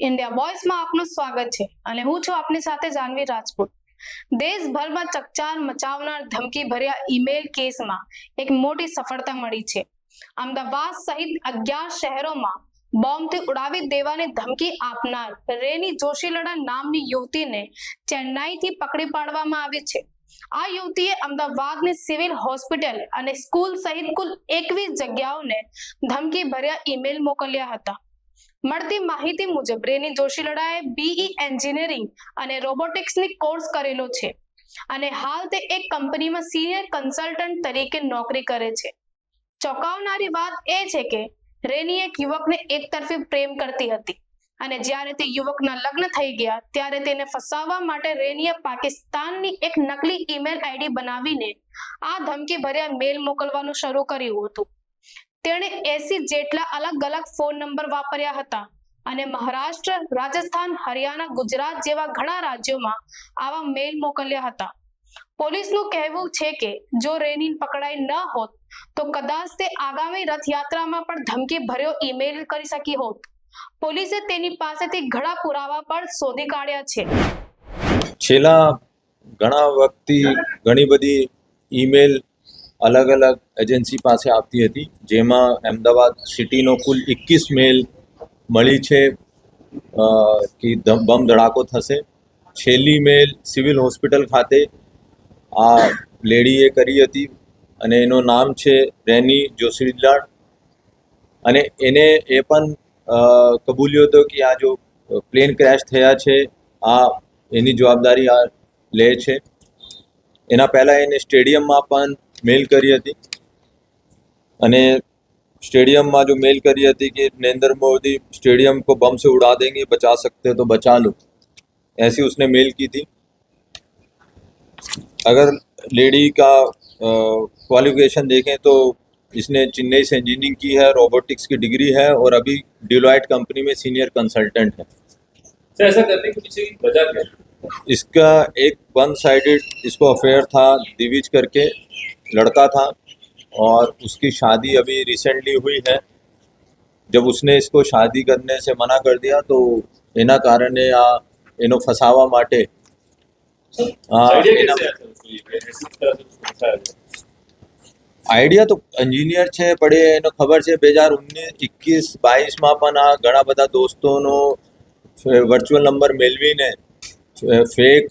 India વોઇસમાં આપનું સ્વાગત છે અને હું છું આપની સાથે જાનવી રાજપૂત. દેશભરમાં ચકચાર મચાવનાર ધમકી ભર્યા ઈમેલ કેસમાં એક મોટી સફળતા મળી છે. અમદાવાદ સહિત અગિયાર શહેરોમાં બોમ્બથી ઉડાવી દેવાની ધમકી આપનાર રેની જોશીલડા નામની યુવતીને ચેન્નાઈથી પકડી પાડવામાં આવી છે. આ યુવતીએ અમદાવાદની સિવિલ હોસ્પિટલ અને સ્કૂલ સહિત કુલ એકવીસ જગ્યાઓને ધમકી ભર્યા ઈમેલ મોકલ્યા હતા. મળતી માહિતી મુજબ રેની જોશીલડાએ બીઈ એન્જિનિયરિંગ અને રોબોટિક્સની કોર્સ કરેલો છે. અને હાલ તે એક કંપનીમાં સિનિયર કન્સલ્ટન્ટ તરીકે નોકરી કરે છે. ચોંકાવનારી વાત એ છે કે રેની એક યુવકને એકતરફી પ્રેમ કરતી હતી અને જ્યારે તે યુવકના લગ્ન થઈ ગયા ત્યારે તેને ફસાવવા માટે રેનીએ પાકિસ્તાનની એક નકલી ઈમેલ આઈડી બનાવીને આ ધમકી ભર્યા મેલ મોકલવાનું શરૂ કર્યું હતું. તેણે એસી જેટલા અલગ અલગ ફોન નંબર વાપર્યા હતા અને મહારાષ્ટ્ર, રાજસ્થાન, હરિયાણા, ગુજરાત જેવા ઘણા રાજ્યોમાં આવા મેલ મોકલ્યા હતા. પોલીસનું કહેવું છે કે જો રેની પકડાઈ ન હોત, તો કદાચ તે આગામી રથયાત્રામાં પણ ધમકી ભર્યો ઈમેલ કરી શકી હોત. પોલીસે તેની પાસેથી ઘણા પુરાવા પણ શોધી કાઢ્યા છે. છેલ્લા ઘણા વખતથી ઘણી બધી ઈમેલ અલગ અલગ એજન્સી પાસે આવતી હતી, જેમાં અમદાવાદ સિટીનો કુલ એકવીસ મેલ મળી છે કે બમ ધડાકો થશે. છેલ્લી મેલ સિવિલ હોસ્પિટલ ખાતે આ લેડીએ કરી હતી અને એનું નામ છે રેની જોશીલાડ. અને એને એ પણ કબૂલ્યો હતો કે આ જો પ્લેન ક્રેશ થયા છે, આ એની જવાબદારી આ લે છે. એના પહેલાં એને સ્ટેડિયમમાં પણ મેલ કરી હતી અને स्टेडियम जो मेल करी थी कि नरेंद्र मोदी स्टेडियम को बम से उड़ा देंगे बचा सकते हो तो बचा लो ऐसी उसने मेल की थी अगर लेडी का क्वालिफिकेशन देखें तो इसने चेन्नई से इंजीनियरिंग की है रोबोटिक्स की डिग्री है और अभी डिलॉयट कंपनी में सीनियर कंसल्टेंट है सर ऐसा करने के पीछे की वजह क्या है इसका एक वन साइडेड इसको अफेयर था दिविज करके लड़का था और उसकी शादी अभी रिसेंटली हुई है जब उसने इसको शादी करने से मना कर दिया तो એના કારણે આ એનો ફસાવા માટે આ आइडिया એના कैसे आया था उसको ये इस तरह से उसको फंसाया गया? આઈડિયા તો એન્જિનિયર છે પણ એ એને ખબર છે બે હજાર ઓગણીસ એકવીસ બાવીસમાં પણ આ ઘણા બધા દોસ્તોનો વર્ચ્યુઅલ નંબર મેળવીને fake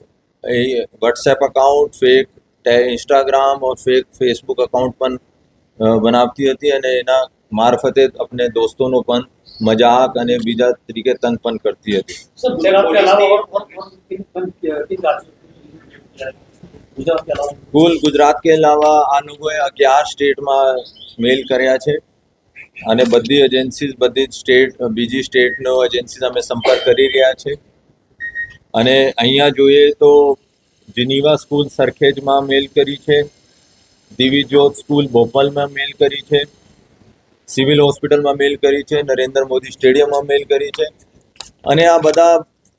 WhatsApp account fake Instagram or fake Facebook account પણ બનાવતી હતી અને એના મારફતે આપણે દોસ્તોનો પણ મજાક અને બીજા તરીકે તંગ પણ કરતી હતી. કુલ ગુજરાત કે અલાવા આ લોકોએ અગિયાર સ્ટેટમાં મેલ કર્યા છે અને બધી એજન્સીઝ બધી જ સ્ટેટ બીજી સ્ટેટનો એજન્સી અમે સંપર્ક કરી રહ્યા છે. અને અહીંયા જોઈએ તો જીનીવા સ્કૂલ સરખેજમાં મેલ કરી છે. દિવિજોત સ્કૂલ ભોપાલમાં મેલ કરી છે. સિવિલ હોસ્પિટલમાં મેલ કરી છે. નરેન્દ્ર મોદી સ્ટેડિયમમાં મેલ કરી છે. અને આ બધા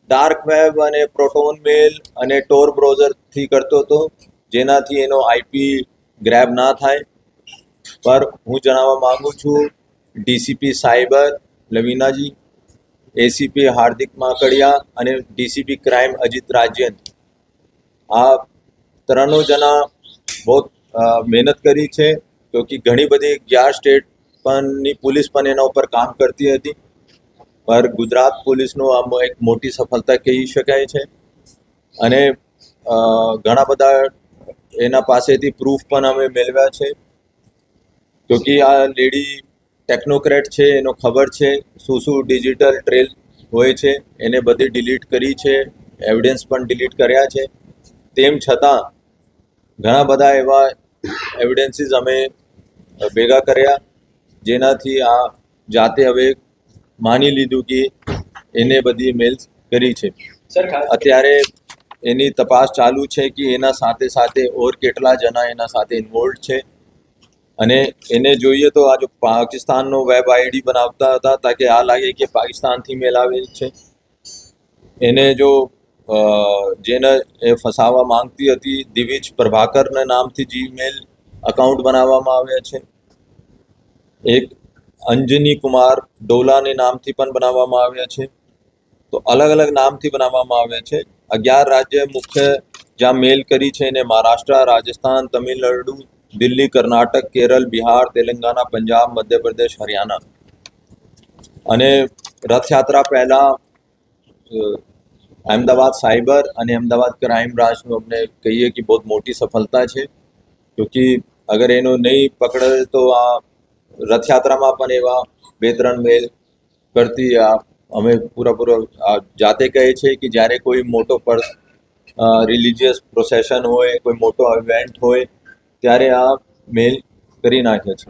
ડાર્ક વેબ અને પ્રોટોન મેલ અને ટોર બ્રાઉઝરથી કરતો હતો. જેનાથી એનો આઈપી ગ્રેબ ના થાય. પર હું જણાવવા માંગુ છું, ડીસીપી સાયબર લવીનાજી, એસીપી હાર્દિક માકડિયા અને ડીસીપી ક્રાઇમ અજીત રાજ્યન. આ ત્રણો જણા બહુ મહેનત કરી છે કે ઘણી બધી ગ્યાર સ્ટેટ પણની પોલીસ પણ એના ઉપર કામ કરતી હતી. પર ગુજરાત પોલીસનો આમ એક મોટી સફળતા કહી શકાય છે. અને ઘણા બધા એના પાસેથી પ્રૂફ પણ અમે મેળવ્યા છે. કે આ લેડી ટેકનોક્રેટ છે, એનો ખબર છે, શું શું ડિજિટલ ટ્રેલ હોય છે, એને બધી ડિલીટ કરી છે એવિડન્સ પણ ડિલીટ કર્યા છે. તેમ છતાં ઘણા બધા એવા એવિડન્સીસ અમે ભેગા કર્યા. જેનાથી આ જાતે હવે માની લીધું કે એને બધી મેલ્સ કરી છે. અત્યારે એની તપાસ ચાલુ છે કે એના સાથે સાથે ઓર કેટલા જણા એના સાથે ઇન્વોલ્ડ છે. અને એને જોઈએ તો આ જો પાકિસ્તાનનો વેબ આઈડી બનાવતા હતા તાકે આ લાગે કે પાકિસ્તાનથી મેલ આવેલ છે. એને જો જેને એ ફસાવા માંગતી હતી, દિવિજ પ્રભાકરના નામથી જીમેલ અકાઉન્ટ બનાવવામાં આવ્યા છે. એક અંજની કુમાર ડોલાને નામથી પણ બનાવવામાં આવ્યા છે. તો અલગ અલગ નામથી બનાવવામાં આવ્યા છે. અગિયાર રાજ્ય મુખ્ય જ્યાં મેલ કરી છે એને મહારાષ્ટ્ર, રાજસ્થાન, તમિલનાડુ, દિલ્હી, કર્ણાટક, કેરળ, બિહાર, તેલંગાના, પંજાબ, મધ્યપ્રદેશ, હરિયાણા. અને રથયાત્રા પહેલાં अहमदाबाद સાયબર અને अहमदाबाद ક્રાઇમ બ્રાન્ચનું અમને કહીએ કે બહુ મોટી સફળતા છે. है क्योंकि अगर एनो नहीं पकड़े तो आ રથયાત્રામાં પણ એવા બે ત્રણ મેલ કરતી આ અમે પૂરેપૂરો જાતે કહે છે કે જ્યારે કોઈ મોટો પર્સ રિલિજિયસ પ્રોસેશન હોય, કોઈ મોટો ઇવેન્ટ હોય, ત્યારે આ મેલ કરી નાખે છે.